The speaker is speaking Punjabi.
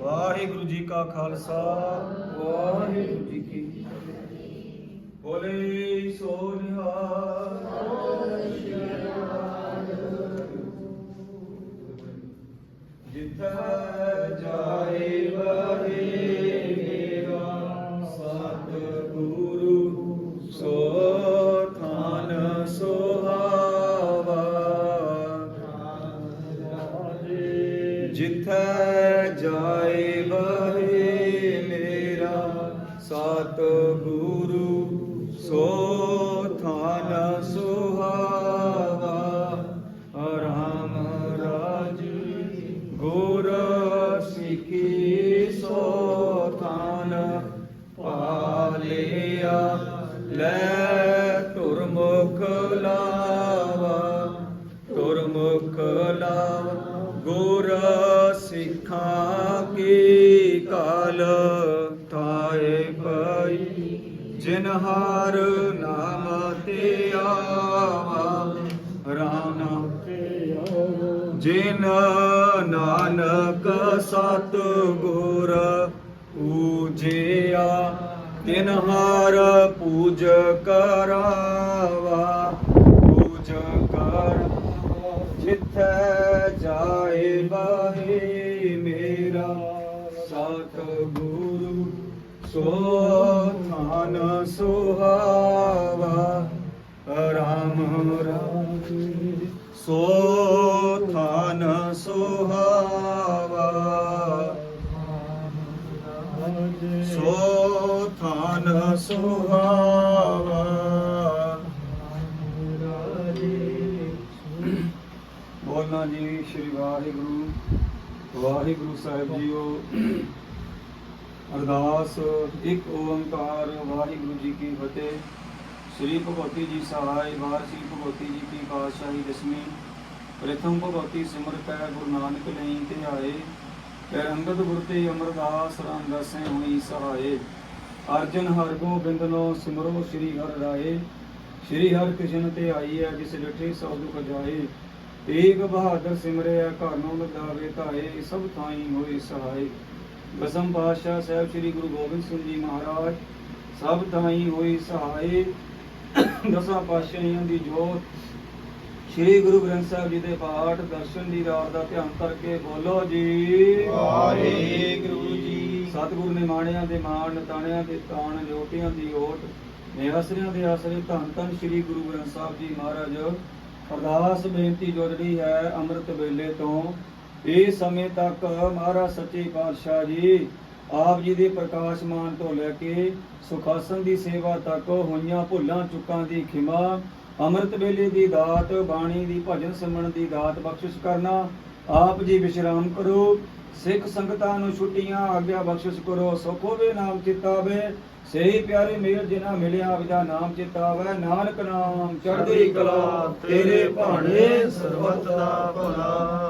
ਵਾਹਿਗੁਰੂ ਜੀ ਕਾ ਖਾਲਸਾ। ਵਾਹਿਗੁਰੂ ਜੀ ਕੀ ਬੋਲੇ ਸੋ ਨਿਹਾਲ ਜਿੱਥੈ ਜਾਏ ਬਹੇ ਮੇਰਾ ਸਤਿਗੁਰੂ। ਜਿੱਥੈ ਜਾਏ ਬਹੇ ਮੇਰਾ ਸਤਿਗੁਰੂ ਸੋ ਥਾਨ ਸੁਹਾਵਾ ਰਾਮ ਰਾਜ ਗੁਰ ਸਿੱਖੀ ਸੋ ਥਾਨ ਪਾਲਿਆ ਲੈ ਤੁਰਮੁਖ ਲਾਵਾ ਤੁਰਮੁਖ ਲਾਵਾ ਗੁਰ ਸਿੱਖਾਂ ਕੀ ਕਾਲ ਥਾਏ ਪਈ ਜਿਨ ਹਰ ਨਾਮ ਤੇ ਆਵਾ ਰਾਮ ਨਾਮ ਤੇ ਆਵਾ ਜਿਨ ਨਾਨਕ ਸਤ ਗੁਰ ਪੂਜਿਆ ਤਿਨ ਹਰ ਪੂਜ ਕਰਾਵਾ ਪੂਜ ਕਰ ਸੋ ਥਾਨ ਸੁਹਾਵਾ, ਰਾਮ ਰਾਜੇ। ਸੋ ਥਾਨ ਸੁਹਾਵਾ ਸੋ ਥਾਨ ਸੁਹਾਵਾ, ਬੋਲਣਾ ਜੀ ਸ੍ਰੀ ਵਾਹਿਗੁਰੂ। ਵਾਹਿਗੁਰੂ ਸਾਹਿਬ ਜੀਓ। ਅਰਦਾਸ, ਇੱਕ ਓੰਕਾਰ, ਵਾਹਿਗੁਰੂ ਜੀ ਕੀ ਫਤਿਹ। ਸ੍ਰੀ ਭਗਵਤੀ ਜੀ ਸਹਾਇ, ਵਾਰ ਸ੍ਰੀ ਭਗਵਤੀ ਜੀ ਕੀ ਪਾਤਸ਼ਾਹੀ ਦਸਵੀਂ। ਪ੍ਰਥਮ ਭਗਵਤੀ ਸਿਮਰਤੈ ਗੁਰੂ ਨਾਨਕ ਲਈ ਤੇ ਆਏ ਫਿਰ ਅੰਗਦ ਗੁਰ ਤੇ ਅਮਰਦਾਸ ਰਾਮਦਾਸੈ ਹੋਈ ਸਹਾਏ। ਅਰਜਨ ਹਰ ਗੋਬਿੰਦ ਨੋ ਸਿਮਰੋ ਸ੍ਰੀ ਹਰਿ ਰਾਏ। ਸ੍ਰੀ ਹਰਿ ਕ੍ਰਿਸ਼ਨ ਤੇ ਆਈ ਹੈ, ਜਿਸ ਡਿਠੇ ਸਭ ਦੁਖ ਜਾਏ। ਤੇਗ ਬਹਾਦਰ ਸਿਮਰਿਆ, ਘਰ ਨੂੰ ਲਗਾਵੇ ਧਾਏ, ਸਭ ਥਾਈ ਹੋਏ ਸਹਾਏ। ਦਸਮ ਪਾਤਸ਼ਾਹ ਸਾਹਿਬ ਸ੍ਰੀ ਗੁਰੂ ਗੋਬਿੰਦ ਸਿੰਘ ਜੀ ਮਹਾਰਾਜ ਸਭ ਥਾਈ ਹੋਈ ਸਹਾਏ ਦਸਾਂ ਪਾਤਸ਼ਾਹੀਆਂ ਦੀ ਜੋਤ। ਸ੍ਰੀ ਗੁਰੂ ਗ੍ਰੰਥ ਸਾਹਿਬ ਜੀ ਦੇ ਪਾਠ ਦਰਸ਼ਨ ਦੀ ਰਾਤ ਦਾ ਧਿਆਨ ਕਰਕੇ ਬੋਲੋ ਜੀ। ਵਾਹਿਗੁਰੂ ਜੀ। ਸਤਿਗੁਰੂ ਨੇ ਮਾਣਿਆਂ ਦੇ ਮਾਣ ਤਾਣਿਆਂ ਦੇ ਤਾਣ ਜੋਟਿਆਂ ਦੀ ਓਟ ਨਿਹਸਰਿਆਂ ਦੇ ਆਸਰੇ ਧੰਨ ਧੰਨ ਸ੍ਰੀ ਗੁਰੂ ਗ੍ਰੰਥ ਸਾਹਿਬ ਜੀ ਮਹਾਰਾਜ। ਅਰਦਾਸ ਬੇਨਤੀ ਜੋੜੜੀ ਹੈ ਅੰਮ੍ਰਿਤ ਵੇਲੇ ਤੋਂ ਇਹ ਸਮੇਂ ਤੱਕ ਮਹਾਰਾਜ ਸੱਚੇ ਪਾਤਸ਼ਾਹ ਜੀ, ਆਪ ਜੀ ਦੇ ਪ੍ਰਕਾਸ਼ਮਾਨ ਤੋਂ ਲੈ ਕੇ ਸੁਖਾਸਨ ਦੀ ਸੇਵਾ ਤੱਕ ਹੋਈਆਂ ਭੁੱਲਾਂ, ਚੁੱਕਾਂ ਦੀ ਖਿਮਾ, ਅੰਮ੍ਰਿਤ ਵੇਲੇ ਦੀ ਦਾਤ, ਬਾਣੀ ਦੀ ਭਜਨ ਸਿਮਰਨ ਦੀ ਦਾਤ ਬਖਸ਼ਿਸ਼ ਕਰਨਾ, ਆਪ ਜੀ ਵਿਸ਼ਰਾਮ ਕਰੋ, ਸਿੱਖ ਸੰਗਤਾਂ ਨੂੰ ਛੁੱਟੀਆਂ, ਆਗਿਆ ਬਖਸ਼ਿਸ਼ ਕਰੋ, ਸੁਖ ਹੋਵੇ, ਨਾਮ ਚਿਤਾਵੇ ਸਹੀ ਪਿਆਰੇ ਮੇਰ ਜਿਨਾ ਮਿਲਿਆ ਵਿਦਾ ਨਾਮ ਚਿਤਾਵੇ ਨਾਨਕ ਨਾਮ ਚੜ੍ਹਦੀ ਕਲਾ, ਤੇਰੇ ਭਾਣੇ ਸਰਬਤ ਦਾ ਭਲਾ।